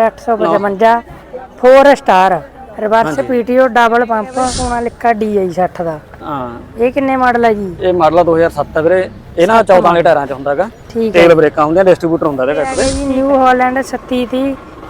855 4 star reverse PTO double pump ਸੋਨਾ ਲਿਖਾ DI 60 ਦਾ। ਹਾਂ। ਇਹ ਕਿੰਨੇ ਮਾਡਲ ਹੈ ਜੀ? ਇਹ ਮਾਡਲ ਆ 2007 ਹੈ ਵੀਰੇ। ਇਹ ਨਾ 14 ਵਾਲੇ ਟਾਇਰਾਂ ਚ ਹੁੰਦਾਗਾ ਠੀਕ ਹੈ। ਤੇਲ ਬ੍ਰੇਕਾਂ ਹੁੰਦੀਆਂ ਡਿਸਟ੍ਰੀਬਿਊਟਰ ਹੁੰਦਾ ਇਹਦੇ ਟਰੈਕਟਰ ਇਹ ਜੀ ਨਿਊ ਹਾਲੈਂਡ 3730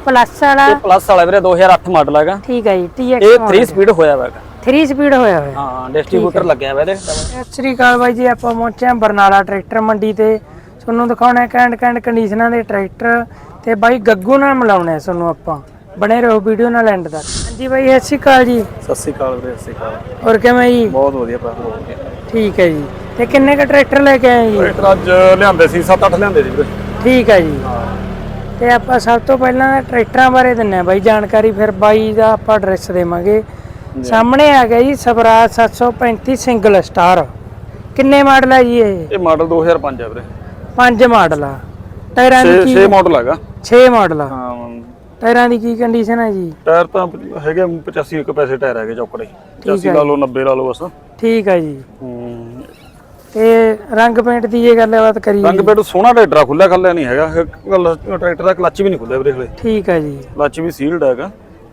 ਪਲੱਸ ਵਾਲਾ। ਇਹ ਪਲੱਸ ਵਾਲਾ ਵੀਰੇ 2008 ਮਾਡਲ ਹੈਗਾ। ਠੀਕ ਹੈ ਜੀ ਇਹ TX 3 ਸਪੀਡ ਹੋਇਆ ਹੈਗਾ। 3 ਸਪੀਡ ਹੋਇਆ ਹੋਇਆ। ਹਾਂ ਡਿਸਟ੍ਰੀਬਿਊਟਰ ਲੱਗਿਆ ਹੋਇਆ ਇਹਦੇ। ਸਤਿ ਸ੍ਰੀ ਅਕਾਲ ਬਾਈ ਜੀ ਆਪਾਂ ਪਹੁੰਚੇ ਹਾਂ ਬਰਨਾਲਾ ਟਰੈਕਟਰ ਮੰਡੀ ਤੇ। ਤੁਹਾਨੂੰ ਦਿਖਾਉਣਾ ਕੈਂਡ ਕੈਂਡ ਕੰਡੀਸ਼ਨਾਂ ਦੇ ਟਰੈਕਟਰ। ਤੇ ਬਾਈ ਗੱਗੂ ਨਾਲ ਮਿਲਾਉਣੇ ਆ ਤੁਹਾਨੂੰ ਆਪਾਂ। ਬਣੇ ਰਹੋ ਵੀਡੀਓ ਨਾਲ ਐਂਡ ਤੱਕ। ਹਾਂਜੀ ਬਾਈ ਸਤਿ ਸ੍ਰੀ ਅਕਾਲ ਜੀ। ਸਤਿ ਸ੍ਰੀ ਅਕਾਲ ਵੀਰੇ ਸਤਿ ਸ੍ਰੀ ਅਕਾਲ। ਹੋਰ ਕਿਵੇਂ ਜੀ? ਬਹੁਤ ਵਧੀਆ ਭਰਾ ਠੀਕ ਹੈ ਜੀ। ਤੇ ਕਿੰਨੇ ਕ ਟਰੈਕਟਰ ਲੈ ਕੇ ਆਏ ਜੀ? ਟਰੈਕਟਰ ਅੱਜ ਲਿਆਂਦੇ ਸੀ 7-8 ਲਿਆਂਦੇ ਸੀ ਵੀਰੇ। ਠੀਕ ਹੈ ਜੀ। ਤੇ ਆਪਾਂ ਸਭ ਤੋਂ ਪਹਿਲਾਂ ਟਰੈਕਟਰਾਂ ਬਾਰੇ ਦਿੰਨੇ ਆ ਬਾਈ ਜਾਣਕਾਰੀ ਫਿਰ ਬਾਈ ਦਾ ਆਪਾਂ ਐਡਰੈਸ ਦੇਵਾਂਗੇ। ਸਾਹਮਣੇ ਆ ਗਿਆ ਜੀ ਸਵਰਾਜ 735 ਸਿੰਗਲ ਸਟਾਰ ਕਿੰਨੇ ਮਾਡਲ ਹੈ ਜੀ ਇਹ? ਇਹ ਮਾਡਲ 2005 ਹੈ ਵੀਰੇ। ਪੰਜ ਮਾਡਲ ਆ। ਟਾਇਰਾਂ ਦੀ 6 ਕੀ 6 ਮਾਡਲ ਹੈਗਾ। 6 ਮਾਡਲ ਆ। ਹਾਂ ਟਾਇਰਾਂ ਦੀ ਕੀ ਕੰਡੀਸ਼ਨ ਹੈ ਜੀ? ਟਾਇਰ ਤਾਂ ਹੈਗੇ 85 ਇੱਕ ਪੈਸੇ ਟਾਇਰ ਹੈਗੇ ਚੌਕੜੇ। 85 ਲਾ ਲਓ 90 ਲਾ ਲਓ ਬਸ। ਠੀਕ ਹੈ ਜੀ। ਹੂੰ। ਤੇ ਰੰਗ ਪੇਂਟ ਦੀ ਜੇ ਗੱਲਬਾਤ ਕਰੀਏ ਰੰਗ ਪੇਟ ਸੋਹਣਾ ਟਰੈਕਟਰ ਆ ਖੁੱਲਿਆ ਖੱਲਿਆ ਨਹੀਂ ਹੈਗਾ। ਗੱਲ ਟਰੈਕਟਰ ਦਾ ਕਲੱਚ ਵੀ ਨਹੀਂ ਖੁੱਲਿਆ ਵੀਰੇ ਹਲੇ। ਠੀਕ ਹੈ ਜੀ। ਕਲੱਚ ਵੀ ਸੀਲਡ ਹੈਗਾ।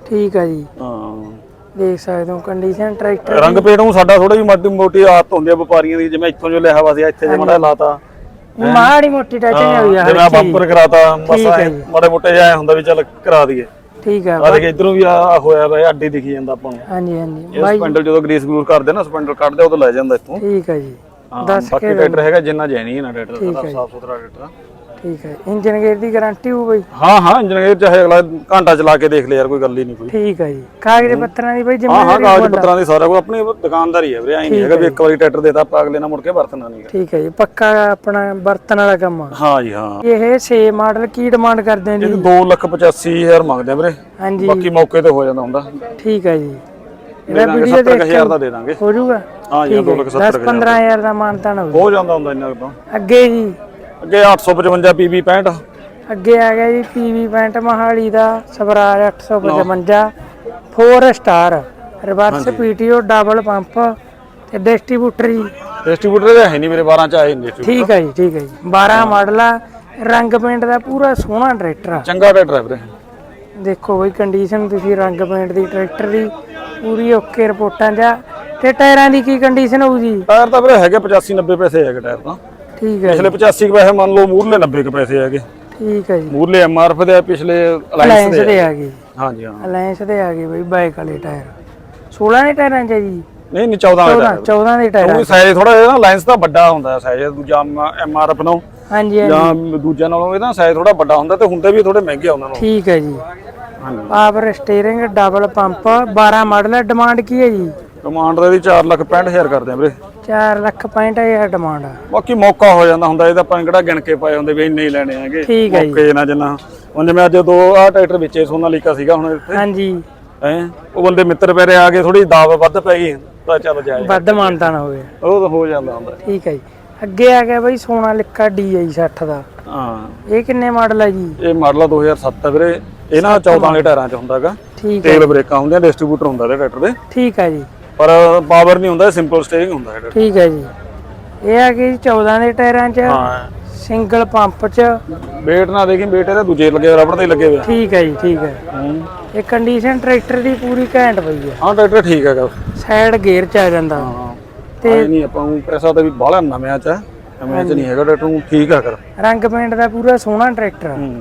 ਠੀਕ ਹੈ ਜੀ। ਹਾਂ। ਦੇਖ ਸਕਦੇ ਹੋ ਕੰਡੀਸ਼ਨ ਟਰੈਕਟਰ ਰੰਗ ਪੇਟ ਨੂੰ ਸਾਡਾ ਥੋੜਾ ਜਿਹੀ ਮਾੜੀ ਮੋਟੀ ਆਦਤ ਹੁੰਦੀ ਆ ਵਪਾਰੀਆਂ ਦੀ ਜਿਵੇਂ ਇੱਥੋਂ ਜੋ ਲਿਆ ਵਾ ਸੀ ਇੱਥੇ ਜੇ ਮਾੜਾ ਲਾਤਾ। ਮਾੜੀ ਮੋਟੀ ਟੱਚਿੰਗ ਹੋਈ ਆ ਜਿਵੇਂ ਆ ਬੰਪਰ ਕਰਾਤਾ ਜੀ। ਮਾੜੇ ਮੋਟੇ ਜਿਹਾ ਹੁੰਦਾ ਵੀ ਚੱਲ ਕਰਾ ਦਈਏ। ਠੀਕ ਆ ਦੇਖ ਇਧਰੋਂ ਵੀ ਆ ਹੋਇਆ ਇਹ ਅੱਡੀ ਦਿਖੀ ਜਾਂਦਾ ਆਪਾਂ ਨੂੰ। ਹਾਂਜੀ ਹਾਂਜੀ। ਇਹ ਸਪੈਂਡਲ ਜਦੋਂ ਗਰੀਸ ਗਰੂਸ ਕਰਦੇ ਨਾ ਸਪੈਂਡਲ ਕੱਢਦੇ ਉਦੋਂ ਲੈ ਜਾਂਦਾ ਇੱਥੋਂ। ਠੀਕ ਹੈ ਜੀ ਬਾਕੀ ਟਰੈਕਟਰ ਹੈਗਾ ਜਿੰਨਾ ਜੈਨੀ ਹੈ ਨਾ ਟਰੈਕਟਰ ਸਾਫ਼ ਸੁਥਰਾ ਟਰੈਕਟਰ ਆ। ਠੀਕ ਹੈ ਇੰਜਨ ਗੇਅਰ ਦੀ ਗਾਰੰਟੀ ਹੋ ਬਈ? ਹਾਂ ਹਾਂ ਇੰਜਨ ਗੇਅਰ ਚਾਹੇ ਅਗਲਾ ਘੰਟਾ ਚਲਾ ਕੇ ਦੇਖ ਲੈ ਯਾਰ ਕੋਈ ਗੱਲ ਹੀ ਨਹੀਂ ਕੋਈ। ਠੀਕ ਹੈ ਜੀ। ਕਾਗਜ਼ ਪੱਤਰਾਂ ਦੀ ਬਈ ਹਾਂ ਹਾਂ ਜ਼ਿੰਮੇਵਾਰੀ ਕਾਗਜ਼ ਪੱਤਰਾਂ ਦੀ ਸਾਰਾ ਕੁਝ ਆਪਣੀ ਦੁਕਾਨਦਾਰੀ ਹੈ ਵੀਰੇ ਐਂ ਨਹੀਂ ਹੈਗਾ ਵੀ ਇੱਕ ਵਾਰੀ ਟਰੈਕਟਰ ਦੇਤਾ ਆਪਾਂ ਅਗਲੇ ਨਾਲ ਮੁੜ ਕੇ ਵਰਤਣਾ ਨਹੀਂ ਠੀਕ ਹੈ ਜੀ ਪੱਕਾ ਆਪਣਾ ਬਰਤਨ ਵਾਲਾ ਕੰਮ ਆ। ਹਾਂ ਜੀ ਹਾਂ। ਇਹ 6 ਮਾਡਲ ਕੀ ਡਿਮਾਂਡ ਕਰਦੇ ਨੇ ਇਹ ਜੀ 285000 ਮੰਗਦੇ ਆ ਵੀਰੇ। ਹਾਂਜੀ। ਬਾਕੀ ਮੌਕੇ ਤੇ ਹੋ ਜਾਂਦਾ ਹੁੰਦਾ। ਠੀਕ ਹੈ ਜੀ। ਇਹਦਾ ਵੀਡੀਓ ਦੇਖ 70000 ਦਾ ਦੇ ਦਾਂਗੇ। ਹੋ ਜਾਊਗਾ? ਹਾਂ ਜੀ 2 ਲੱਖ 10 15000 ਦਾ। ਮਾਨਤਾਨ ਹੋ ਹੋ ਜਾਂਦਾ ਹੁੰਦਾ ਇੰਨਾ ਕੁ ਤਾਂ। ਅੱਗੇ ਜੀ। ਅੱਗੇ 855 ਪੀਬੀ 65 ਅੱਗੇ ਆ ਗਿਆ ਜੀ ਪੀਵੀ ਪੈਂਟ ਮਹਾਲੀ ਦਾ Swaraj 855 4 star reverse PTO double pump ਤੇ ਡਿਸਟ੍ਰੀਬਿਊਟਰ ਜੀ। ਡਿਸਟ੍ਰੀਬਿਊਟਰ ਦੇ ਹੈ ਨਹੀਂ ਮੇਰੇ 12 ਚ ਆਏ ਨਹੀਂ ਠੀਕ ਹੈ ਜੀ ਠੀਕ ਹੈ ਜੀ। 12 ਮਾਡਲ ਆ ਰੰਗ ਪੇਂਟ ਦਾ ਪੂਰਾ ਸੋਹਣਾ ਟਰੈਕਟਰ ਆ। ਚੰਗਾ ਟਰੈਕਟਰ ਹੈ। ਵੀਰੇ ਦੇਖੋ ਬਈ ਕੰਡੀਸ਼ਨ ਤੁਸੀਂ ਰੰਗ ਪੇਂਟ ਦੀ ਟਰੈਕਟਰ ਦੀ ਪੂਰੀ ਓਕੇ ਰਿਪੋਰਟਾਂ ਜਾ ਤੇ ਟਾਇਰਾਂ ਦੀ ਕੀ ਕੰਡੀਸ਼ਨ ਹੋਊ ਜੀ? ਟਾਇਰ ਤਾਂ ਵੀਰੇ ਹੈਗੇ 85 90 ਪੈਸੇ ਹੈਗੇ ਟਾਇਰ ਤਾਂ। ਠੀਕ ਹੈ ਪਿਛਲੇ 85 ਕੁ ਪੈਸੇ ਮੰਨ ਲਓ ਮੂਰਲੇ 90 ਕੁ ਪੈਸੇ ਹੈਗੇ। ਠੀਕ ਹੈ ਜੀ। ਮੂਰਲੇ ਐਮਆਰਐਫ ਦੇ ਆ, ਪਿਛਲੇ ਅਲਾਈਅੰਸ ਦੇ ਦੇ ਆ। ਗਏ। ਹਾਂਜੀ ਹਾਂ। ਅਲਾਈਅੰਸ ਦੇ ਆ ਗਏ ਬਈ ਬਾਈਕ ਵਾਲੇ ਟਾਇਰ। 16 ਦੇ ਟਾਇਰਾਂ ਚ ਜੀ। ਨਹੀਂ ਨਹੀਂ 14 ਵਾਲਾ 14 14 ਦੇ ਟਾਇਰ ਉਹ ਸਾਈਜ਼ ਥੋੜਾ ਜਿਹਾ ਨਾ ਅਲਾਈਅੰਸ ਦਾ ਵੱਡਾ ਹੁੰਦਾ ਸਾਈਜ਼ ਦੂਜਾ ਐਮਆਰਐਫ ਨਾਲੋਂ। ਹਾਂਜੀ ਹਾਂਜੀ। ਜਾਂ ਦੂਜਿਆਂ ਨਾਲੋਂ ਇਹਦਾ ਸਾਈਜ਼ ਥੋੜਾ ਵੱਡਾ ਹੁੰਦਾ ਤੇ ਹੁੰਦੇ ਵੀ ਥੋੜੇ ਮਹਿੰਗੇ ਆ ਉਹਨਾਂ ਨਾਲੋਂ। ਠੀਕ ਹੈ ਜੀ। ਹਾਂਜੀ। Power steering double pump 12 model ਹੈ। ਡਿਮਾਂਡ ਕੀ ਹੈ ਜੀ? ਕਮਾਂਡ ਦੀ 4 ਲੱਖ 65000 ਕਰਦੇ ਆ ਵੀਰੇ। 4 ਲੱਖ 65000 ਡਿਮਾਂਡ ਆ। ਬਾਕੀ ਮੌਕਾ ਹੋ ਜਾਂਦਾ ਹੁੰਦਾ ਇਹ ਤਾਂ ਆਪਾਂ ਕਿਹੜਾ ਗਿਣ ਕੇ ਪਾਏ ਹੁੰਦੇ ਵੀ ਇੰਨੇ ਹੀ ਲੈਣੇ ਹੈਗੇ। ਠੀਕ ਹੈ ਜੀ। ਮੌਕੇ ਨਾ ਜਿੰਨਾ। ਹੁਣ ਜਿਵੇਂ ਅੱਜ ਦੋ ਆ ਟਰੈਕਟਰ ਵਿੱਚੇ ਸੋਨਾਲੀਕਾ ਸੀਗਾ ਹੁਣ ਇੱਥੇ। ਹਾਂਜੀ। ਹੈ? ਉਹ ਬੰਦੇ ਮਿੱਤਰ ਪੈਰੇ ਆ ਕੇ ਥੋੜੀ ਦਾਵ ਵੱਧ ਪੈ ਗਈ ਤਾਂ ਚੱਲ ਜਾਏ ਵੱਧ ਮਾਨਤਾ ਨਾ ਹੋਵੇ। ਉਹ ਤਾਂ ਹੋ ਜਾਂਦਾ ਹੁੰਦਾ। ਠੀਕ ਹੈ ਜੀ। ਅੱਗੇ ਆ ਗਿਆ ਬਈ ਸੋਨਾ ਲਿਖਾ DI 60 ਦਾ। ਹਾਂ। ਇਹ ਕਿੰਨੇ ਮਾਡਲ ਹੈ ਜੀ? ਇਹ ਮਾਡਲ ਆ 2007 ਹੈ ਵੀਰੇ। ਇਹ ਨਾ 14 ਵਾਲੇ ਟਾਇਰਾਂ 'ਚ ਹੁੰਦਾਗਾ। ਠੀਕ ਹੈ ਤੇਲ ਬ੍ਰੇਕਾਂ ਹੁੰਦੀਆਂ ਡਿਸਟ੍ਰੀਬਿਊਟਰ ਹੁੰਦਾ ਇਹਦੇ ਟਰੈਕਟਰ ਦੇ। ਠੀਕ ਹੈ ਜੀ। ਪਰ ਪਾਵਰ ਨਹੀਂ ਹੁੰਦਾ ਸਿੰਪਲ ਸਟੀਅਰਿੰਗ ਹੁੰਦਾ ਇਹ ਠੀਕ ਹੈ ਜੀ। ਇਹ ਆ ਗਈ 14 ਦੇ ਟਾਇਰਾਂ 'ਚ ਹਾਂ। ਸਿੰਗਲ ਪੰਪ 'ਚ। ਵੇਟ ਨਾ ਦੇਖੀ ਵੇਟ ਇਹਦੇ ਦੂਜੇ ਲੱਗੇ ਰਬੜ ਦੇ ਲੱਗੇ ਹੋਏ ਆ। ਠੀਕ ਹੈ ਜੀ ਠੀਕ ਹੈ। ਹੂੰ। ਇਹ ਕੰਡੀਸ਼ਨ ਟਰੈਕਟਰ ਦੀ ਪੂਰੀ ਘੈਂਟ ਪਈ ਹੈ। ਹਾਂ ਟਰੈਕਟਰ ਠੀਕ ਹੈਗਾ। ਸਾਈਡ ਗੇਅਰ 'ਚ ਆ ਜਾਂਦਾ। ਹਾਂ ਤੇ ਨਹੀਂ ਆਪਾਂ ਨੂੰ ਪੈਸਾ ਤਾਂ ਵੀ ਬਾਹਲਾ ਨਵਿਆਂ ਚ ਹੈ। ਨਵਿਆਂ ਚ ਨਹੀਂ ਹੈਗਾ ਟਰੈਕਟਰ ਨੂੰ ਠੀਕ ਆ ਕਰ ਰੰਗ ਪੇਂਟ ਦਾ ਪੂਰਾ ਸੋਹਣਾ ਟਰੈਕਟਰ ਆ। ਹੂੰ।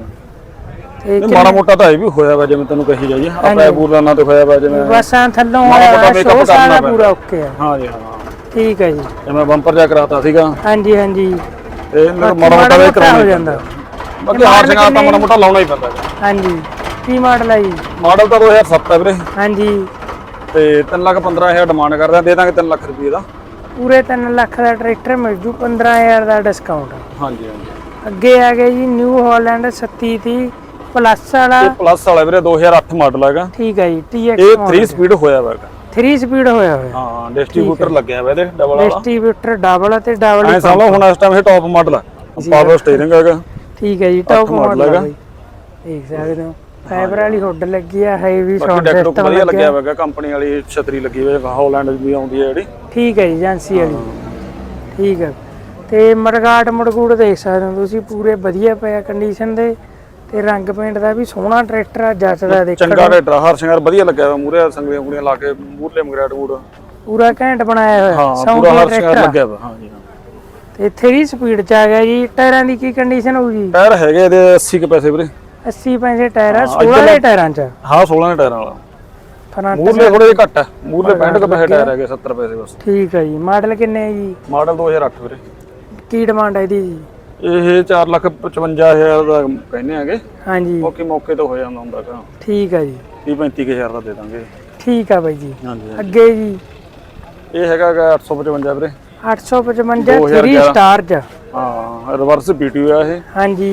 ਤੇ ਇਹ ਮਾੜਾ ਮੋਟਾ ਤਾਂ ਇਹ ਵੀ ਹੋਇਆ ਵਾ ਜਿਵੇਂ ਤੈਨੂੰ ਕਹੀ ਜਾਈਏ। ਆਪਾਂ ਬੂਰਦਾਨਾ ਤੇ ਹੋਇਆ ਵਾ ਜਿਵੇਂ ਬਸਾਂ ਥੱਲੋਂ ਆਇਆ ਸ਼ੋ ਸਾਰਾ ਪੂਰਾ ਓਕੇ ਆ ਹਾਂ। ਜੀ ਹਾਂ ਠੀਕ ਹੈ ਜੀ। ਜਿਵੇਂ ਬੰਪਰ ਜਾ ਕਰਾਤਾ ਸੀਗਾ। ਹਾਂਜੀ ਹਾਂਜੀ। ਇਹ ਨਾਲ ਮਾੜਾ ਮੋਟਾ ਵੀ ਹੋ ਕਰਾਉਣਾ ਜਾਂਦਾ। ਬਾਕੀ ਹਾਰ ਸਿੰਘਾਂ ਤਾਂ ਮਾੜਾ ਮੋਟਾ ਲਾਉਣਾ ਹੀ ਪੈਂਦਾ ਹੈ। ਹਾਂਜੀ। ਕੀ ਮਾਡਲ ਹੈ ਜੀ? ਮਾਡਲ ਤਾਂ 2007 ਹੈ ਵੀਰੇ। ਹਾਂਜੀ। ਤੇ 3 ਲੱਖ 15000 ਡਿਮਾਂਡ ਕਰਦੇ ਆ ਦੇ ਦਾਂਗੇ 3 ਲੱਖ ਰੁਪਏ ਦਾ। ਪੂਰੇ 3 ਲੱਖ ਦਾ ਟਰੈਕਟਰ ਮਿਲ ਜੂ 15000 ਦਾ ਡਿਸਕਾਊਂਟ ਹਾਂਜੀ ਹਾਂਜੀ। ਅੱਗੇ ਆ ਗਿਆ ਜੀ ਨਿਊ ਹਾਲੈਂਡ 3730 ਪਲੱਸ ਵਾਲਾ? ਇਹ ਪਲੱਸ ਵਾਲਾ ਵੀਰੇ 2008 ਮਾਡਲ ਹੈਗਾ। ਠੀਕ ਹੈ ਜੀ ਇਹ TX 3 ਸਪੀਡ ਹੋਇਆ ਵਾ ਹੈਗਾ 3 ਸਪੀਡ ਹੋਇਆ ਹੋਇਆ। ਹਾਂ ਡਿਸਟ੍ਰੀਬਿਊਟਰ ਲੱਗਿਆ ਹੋਇਆ ਇਹਦੇ ਡਬਲ ਵਾਲਾ। ਡਿਸਟ੍ਰੀਬਿਊਟਰ ਡਬਲ ਅਤੇ ਡਬਲ ਐ ਸਮਝ ਲਓ ਹੁਣ ਇਸ ਟਾਈਮ ਇਹ ਟੌਪ ਮਾਡਲ ਆ। ਪਾਵਰ ਸਟੀਅਰਿੰਗ ਹੈਗਾ। ਠੀਕ ਹੈ ਜੀ ਟੌਪ model ਮਾਡਲ ਹੈਗਾ। ਹੈ ਦੇਖ ਸਕਦੇ ਹੋ ਫਾਈਬਰ ਵਾਲੀ ਹੁੱਡ ਲੱਗੀ ਆ ਹੈਵੀ ਬਾਕੀ ਸਾਊਂਡ ਡੈਕਟਰ ਸਿਸਟਮ ਵਧੀਆ ਲੱਗਿਆ ਹੋਇਆ ਕੰਪਨੀ ਵਾਲੀ ਛਤਰੀ ਲੱਗੀ ਹੋਈ ਹੈ ਹਾਲੈਂਡ ਦੀ ਆਉਂਦੀ ਹੈ ਜਿਹੜੀ। ਠੀਕ ਹੈ ਜੀ ਏਜੰਸੀ ਵਾਲੀ। ਠੀਕ ਹੈ। ਤੇ ਮਰਗਾਟ ਮੜਗੂੜ ਦੇਖ ਸਕਦੇ ਹੋ ਤੁਸੀਂ ਪੂਰੇ ਵਧੀਆ ਪਿਆ ਕੰਡੀਸ਼ਨ ਦੇ। ਤੇ ਰੰਗ ਪੇਂਟ ਦਾ ਵੀ ਸੋਹਣਾ ਟਰੈਕਟਰ ਆ ਜੱਚਦਾ ਦੇਖਣ ਚੰਗਾ ਰੇਟਰ ਹਰ ਸ਼ਿੰਗਾਰ ਵਧੀਆ ਲੱਗਿਆ ਹੋਇਆ ਮੂਰੇ ਸੰਗਲੀਆਂ ਕੁੜੀਆਂ ਲਾ ਕੇ ਮੂਰਲੇ ਮਗਰਾਟ ਮੂਰ ਪੂਰਾ ਘੈਂਟ ਬਣਾਇਆ ਹੋਇਆ ਹਾਂ ਪੂਰਾ ਹਰ ਟਰੈਕਟਰ ਸ਼ਿੰਗਾਰ ਆ। ਲੱਗਿਆ ਹੋਇਆ ਹਾਂ ਜੀ ਤੇ 3 ਸਪੀਡ ਚ ਆ ਗਿਆ ਜੀ ਟਾਇਰਾਂ ਦੀ ਕੀ ਕੰਡੀਸ਼ਨ ਹੋਊਗੀ ਟਾਇਰ ਹੈਗੇ ਇਹਦੇ 80 ਕੁ ਪੈਸੇ ਵੀਰੇ। 80 ਪੈਸੇ ਟਾਇਰ ਆ ਹਾਂ, 16 ਦੇ ਟਾਇਰਾਂ ਚ ਹਾਂ 16 ਦੇ ਟਾਇਰਾਂ ਵਾਲਾ। ਮੂਰਲੇ ਥੋੜੇ ਜਿਹਾ ਘੱਟ ਹੈ ਮੂਰਲੇ 65 ਕੁ ਪੈਸੇ ਟਾਇਰ ਹੈਗੇ 70 ਪੈਸੇ ਬਸ। ਠੀਕ ਹੈ ਜੀ ਮਾਡਲ ਕਿੰਨੇ ਹੈ ਜੀ? ਮਾਡਲ 2008 ਵੀਰੇ। ਕੀ ਡਿਮਾਂਡ ਹੈ ਇਹਦੀ ਜੀ? ਇਹ 455000 ਦਾ ਕਹਿੰਦੇ ਹੈਗੇ। ਹਾਂਜੀ। ਮੌਕੇ ਮੌਕੇ ਤੋਂ ਹੋ ਜਾਂਦਾ ਹੁੰਦਾ ਕਾ ਠੀਕ ਹੈ ਜੀ। 30 35000 ਦਾ ਦੇ ਦਾਂਗੇ। ਠੀਕ ਆ ਬਾਈ ਜੀ। ਹਾਂਜੀ ਅੱਗੇ ਜੀ। ਇਹ ਹੈਗਾ ਗਾ 855 ਵੀਰੇ। 855 3 2011 ਸਟਾਰ ਚ। ਹਾਂ ਰਿਵਰਸ ਪੀਟੀਓ ਆ ਇਹ। ਹਾਂਜੀ।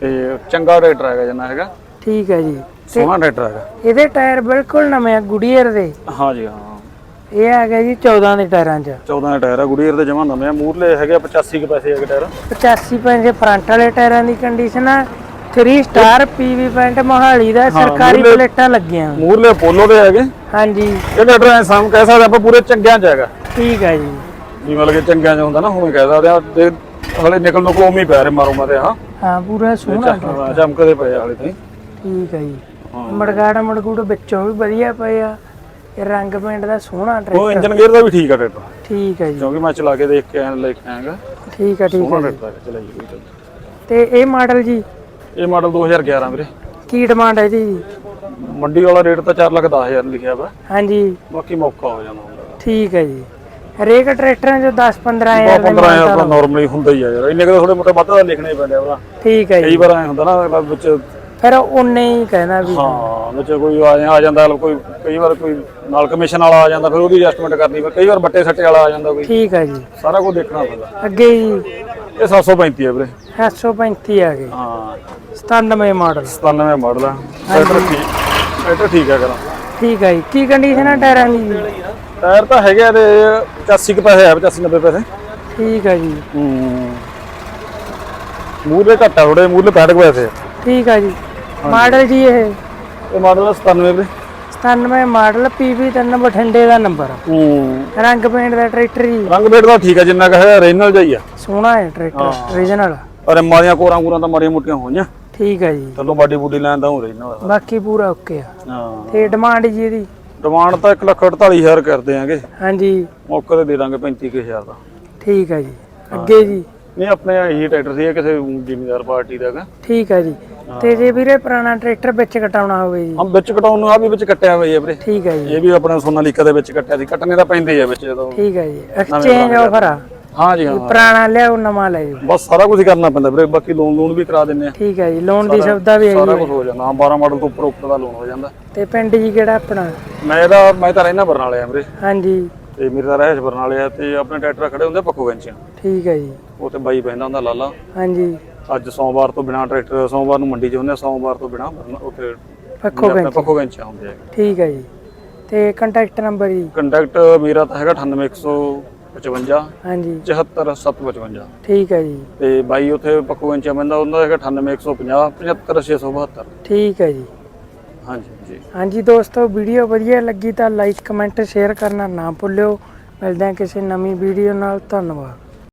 ਤੇ ਚੰਗਾ ਟਰੈਕਟਰ ਹੈਗਾ ਜਿੰਨਾ ਹੈਗਾ। ਠੀਕ ਹੈ ਜੀ। ਸੋਹਣਾ ਟਰੈਕਟਰ ਹੈਗਾ। ਇਹਦੇ ਟਾਇਰ ਬਿਲਕੁਲ ਨਵੇਂ ਆ ਗੁਡੀਅਰ ਦੇ। ਹਾਂ ਜੀ ਹਾਂ। ਇਹ ਆ ਗਿਆ ਜੀ 14 ਦੇ ਟਾਇਰਾਂ ਚ। 14 ਦਾ ਟਾਇਰ ਆ ਗੁਡੀਅਰ ਦੇ ਜਮਾ ਨਵੇਂ ਆ। ਮੂਰਲੇ ਹੈਗੇ ਆ 85 ਕੁ ਪੈਸੇ ਹੈਗੇ ਟਾਇਰ। 85 ਪੈਸੇ ਫਰੰਟ ਵਾਲੇ ਟਾਇਰਾਂ ਦੀ ਕੰਡੀਸ਼ਨ ਆ। 3 ਸਟਾਰ ਪੀਵੀ ਪੈਂਟ ਮੋਹਾਲੀ ਦਾ ਸਰਕਾਰੀ ਮੂਹਰਲੇ- ਪਲੇਟਾਂ ਲੱਗੀਆਂ। ਮੂਰਲੇ ਪੋਲੋ ਦੇ ਹੈਗੇ। ਹਾਂਜੀ। ਇਹ ਟਰੈਕਟਰ ਐ ਸਾਮ ਕਹਿ ਸਕਦੇ ਆਪਾਂ ਪੂਰੇ ਚੰਗਿਆਂ ਚ ਹੈਗਾ। ਠੀਕ ਹੈ ਜੀ। ਵੀ ਮਤਲਬ ਕਿ ਚੰਗਿਆਂ ਚ ਹੁੰਦਾ ਨਾ ਉਵੇਂ ਕਹਿ ਸਕਦੇ ਆ। ਤੇ ਹਲੇ ਨਿਕਲ ਨੂੰ ਕੋਮ ਪੈ ਰਹੇ ਮਾਰੋ ਮਾਰੇ ਹਾਂ। ਹਾਂ ਪੂਰਾ ਸੋਹਣਾ ਹਾਂ, ਚਮਕਦੇ ਪਏ ਆ ਹਲੇ ਠੀਕ ਹੈ ਜੀ। ਮੜਗਾੜ ਮੜਗੂੜ ਵਿੱਚੋਂ ਵੀ ਵਧੀਆ ਪਏ ਆ। ਇਹ ਰੰਗ ਪੇਂਟ ਦਾ ਸੋਹਣਾ ਉਹ ਟਰੈਕਟਰ ਇੰਜਨ ਗੇਅਰ ਦਾ ਵੀ ਠੀਕ ਆ ਟਰੈਕਟਰ ਠੀਕ ਹੈ ਜੀ। ਕਿਉਂਕਿ ਮੈਂ ਚਲਾ ਕੇ ਦੇਖ ਕੇ ਆਇਆ ਲੈ ਕੇ ਆਇਆਗਾ। ਠੀਕ ਹੈ ਠੀਕ ਸੋਹਣਾ ਹੈ। ਟਰੈਕਟਰ ਹੈ ਚਲਾਈ ਚੱਲ ਤੇ। ਇਹ ਮਾਡਲ ਜੀ? ਇਹ ਮਾਡਲ 2011 ਵੀਰੇ। ਕੀ ਡਿਮਾਂਡ ਹੈ ਜੀ? ਮੰਡੀ ਵਾਲਾ ਰੇਟ ਤਾਂ 4 ਲੱਖ 10000 ਲਿਖਿਆ ਵਾ। ਹਾਂਜੀ। ਬਾਕੀ ਮੌਕਾ ਹੋ ਜਾਂਦਾ ਹੁੰਦਾ। ਠੀਕ ਹੈ ਜੀ। ਹਰੇਕ ਟਰੈਕਟਰਾਂ ਚ 10 15000 ਦੇ 15000 ਦਾ ਨਾਰਮਲੀ ਹੁੰਦਾ ਹੀ ਆ ਯਾਰ। ਇੰਨੇ ਕੁ ਥੋੜੇ ਮੋਟੇ ਵੱਧ ਤਾਂ ਲਿਖਣੇ ਹੀ ਪੈਂਦੇ ਆ ਉਹਦਾ ਠੀਕ ਹੈ ਕਈ ਜੀ ਵਾਰ ਐ ਹੁੰਦਾ ਨਾ ਅਗਲਾ ਵਿੱਚ ਫਿਰ ਉਹਨੇ ਹੀ ਕਹਿਣਾ ਵੀ ਹਾਂ। ਵਿੱਚ ਕੋਈ ਆ ਆ ਜਾਂਦਾ ਕੋਈ ਕਈ ਵਾਰ ਕੋਈ ਨਾਲ ਕਮਿਸ਼ਨ ਵਾਲਾ ਆ ਜਾਂਦਾ ਫਿਰ ਉਹਦੀ ਐਡਜਸਟਮੈਂਟ ਕਰਨੀ ਫਿਰ ਕਈ ਵਾਰ ਬੱਟੇ ਸੱਟੇ ਵਾਲਾ ਆ ਜਾਂਦਾ ਕੋਈ। ਠੀਕ ਹੈ ਜੀ। ਸਾਰਾ ਕੁਝ ਦੇਖਣਾ ਪੈਂਦਾ। ਅੱਗੇ ਜੀ। ਇਹ 735 ਹੈ ਵੀਰੇ। 735 ਆ ਗਏ। ਹਾਂ। 97 ਮਾਡਲ। 97 ਮਾਡਲ ਆ। ਟਰੈਕਟਰ ਠੀਕ ਟਰੈਕਟਰ ਠੀਕ ਹੈ ਕਰਾਂ। ਠੀਕ ਹੈ ਜੀ। ਕੀ ਕੰਡੀਸ਼ਨ ਹੈ ਟਾਇਰਾਂ ਦੀ? ਟਾਇਰ ਤਾਂ ਹੈਗੇ ਇਹਦੇ 85 ਕੁ ਪੈਸੇ ਆ 85 90 ਪੈਸੇ। ਠੀਕ ਹੈ ਜੀ। ਹੂੰ। ਮੂਰਲੇ ਘੱਟਾ ਥੋੜੇ ਮੂਰਲੇ 65 ਕੁ ਪੈਸੇ। ਠੀਕ ਹੈ ਜੀ। ਮਾਡਲ ਜੀ ਇਹ। ਇਹ ਮਾਡਲ 97 ਵੀਰੇ 97 ਮਾਡਲ ਪੀਵੀ 3 ਬਠਿੰਡੇ ਦਾ ਨੰਬਰ। ਹੂੰ। ਰੰਗ ਪੇਂਟ ਦਾ ਟਰੈਕਟਰ ਜੀ। ਰੰਗ ਬੇਟ ਦਾ ਠੀਕ ਹੈ ਜਿੰਨਾ ਕੁ ਹੈ ਰੀਜਨਲ ਜਾਈ ਆ। ਸੋਹਣਾ ਹੈ ਟਰੈਕਟਰ ਰੀਜਨਲ ਪਰ ਐਮਾਂ ਦੀਆਂ ਕੋਰਾਂ ਕੋਰਾਂ ਤਾਂ ਮਾੜੀਆਂ ਮੋਟੀਆਂ ਹੋਈਆਂ। ਠੀਕ ਹੈ ਜੀ। ਚਲੋ ਬਾਡੀ ਬੂਡੀ ਲੈਣ ਦਾ ਹੋ ਰੀਜਨਲ ਬਾਕੀ ਪੂਰਾ ਓਕੇ ਆ। ਹਾਂ। ਤੇ ਡਿਮਾਂਡ ਜੀ ਇਹਦੀ? ਡਿਮਾਂਡ ਤਾਂ 148000 ਕਰਦੇ ਆਂਗੇ। ਹਾਂਜੀ। ਮੌਕੇ ਤੇ ਦੇ ਦਾਂਗੇ 35000 ਦਾ। ਠੀਕ ਹੈ ਜੀ। ਅੱਗੇ ਜੀ? ਨਹੀਂ ਆਪਣੇ ਇਹੀ ਟਰੈਕਟਰ ਸੀ ਕਿਸੇ ਜ਼ਿਮੀਦਾਰ ਪਾਰਟੀ ਦਾ ਠੀਕ ਹੈ ਜੀ। ਤੇ ਜੇ ਵੀਰੇ ਪੁਰਾਣਾ ਟਰੈਕਟਰ ਵਿੱਚ ਕਟਾਉਣਾ ਹੋਵੇ ਜੀ। ਹਮ ਵਿੱਚ ਕਟਾਉਣ ਨੂੰ ਆ ਵੀ ਵਿੱਚ ਕੱਟਿਆ ਹੋਇਆ ਵੀਰੇ। ਠੀਕ ਹੈ ਜੀ। ਇਹ ਵੀ ਆਪਣੇ ਸੋਨਾਲੀਕਾ ਦੇ ਵਿੱਚ ਕੱਟਿਆ ਸੀ ਕੱਟਣੇ ਤਾਂ ਪੈਂਦੇ ਆ ਵਿੱਚ ਜਦੋਂ। ਠੀਕ ਹੈ ਜੀ। ਐਕਸਚੇਂਜ ਆਫਰ ਆ। ਹਾਂ ਜੀ ਹਾਂ। ਪੁਰਾਣਾ ਲਿਆਓ ਨਵਾਂ ਲੈ ਜਾਓ। ਬਸ ਸਾਰਾ ਕੁਝ ਹੀ ਕਰਨਾ ਪੈਂਦਾ ਵੀਰੇ ਬਾਕੀ ਲੋਨ ਲੋਨ ਵੀ ਕਰਾ ਦਿੰਨੇ ਆ। ਠੀਕ ਹੈ ਜੀ ਲੋਨ ਦੀ ਸੁਵਿਧਾ ਵੀ ਸਾਰਾ ਹੈਗੀ ਕੁਝ ਹੋ ਜਾਂਦਾ। ਹਾਂ 12 ਮਾਡਲ ਤੋਂ ਉੱਪਰ ਉੱਪਰ ਦਾ ਲੋਨ ਹੋ ਜਾਂਦਾ। ਤੇ ਪਿੰਡ ਜੀ ਕਿਹੜਾ ਆਪਣਾ? ਮੈਂ ਇਹਦਾ ਮੈਂ ਤਾਂ ਰਹਿਣਾ ਬਰਨਾਲੇ ਆ ਵੀਰੇ। ਹਾਂਜੀ। ਤੇ ਮੇਰੇ ਤਾਂ ਰਹਿਸ਼ ਬਰਨਾਲੇ ਆ ਤੇ ਆਪਣੇ ਟਰੈਕਟਰ ਖੜੇ ਹੁੰਦੇ ਪੱਖੋ ਗੰਚੀਆਂ ਠੀਕ ਹੈ ਜੀ। ਉਹ ਤੇ ਬਾਈ ਬਹਿੰਦਾ ਹੁੰਦਾ ਲਾਲਾ। ਹਾਂਜੀ। ਅੱਜ ਸੋਮਵਾਰ ਤੋਂ ਬਿਨਾ ਟਰੈਕਟਰ ਸੋਮਵਾਰ ਨੂੰ ਮੰਡੀ 'ਚ ਹੁੰਦੇ ਆ ਸੋਮਵਾਰ ਤੋਂ ਬਿਨਾ ਉੱਥੇ ਪੱਖੋ ਆਪਣੇ ਬੈਂਕ ਪੱਖੋ ਗੰਚੀਆਂ ਹੁੰਦੇ ਆ ਠੀਕ ਹੈ ਜੀ। ਤੇ ਕੰਟੈਕਟ ਨੰਬਰ ਜੀ? ਕੰਟੈਕਟ ਮੇਰਾ ਤਾਂ ਹੈਗਾ 98155 ਹਾਂਜੀ। 74755 ਠੀਕ ਹੈ ਜੀ। ਤੇ ਬਾਈ ਉੱਥੇ ਪੱਖੋ ਗੰਚੀਆਂ ਬੰਦਾ ਉਹਦਾ ਹੈਗਾ 98150 75672 ਠੀਕ ਹੈ ਜੀ। ਹਾਂਜੀ ਜੀ। ਹਾਂਜੀ ਦੋਸਤੋ ਵੀਡੀਓ ਵਧੀਆ ਲੱਗੀ ਤਾਂ ਲਾਈਕ ਕਮੈਂਟ ਸ਼ੇਅਰ ਕਰਨਾ ਨਾ ਭੁੱਲਿਓ। ਮਿਲਦੇ ਹਾਂ ਕਿਸੇ ਨਵੀਂ ਵੀਡੀਓ ਨਾਲ। ਧੰਨਵਾਦ।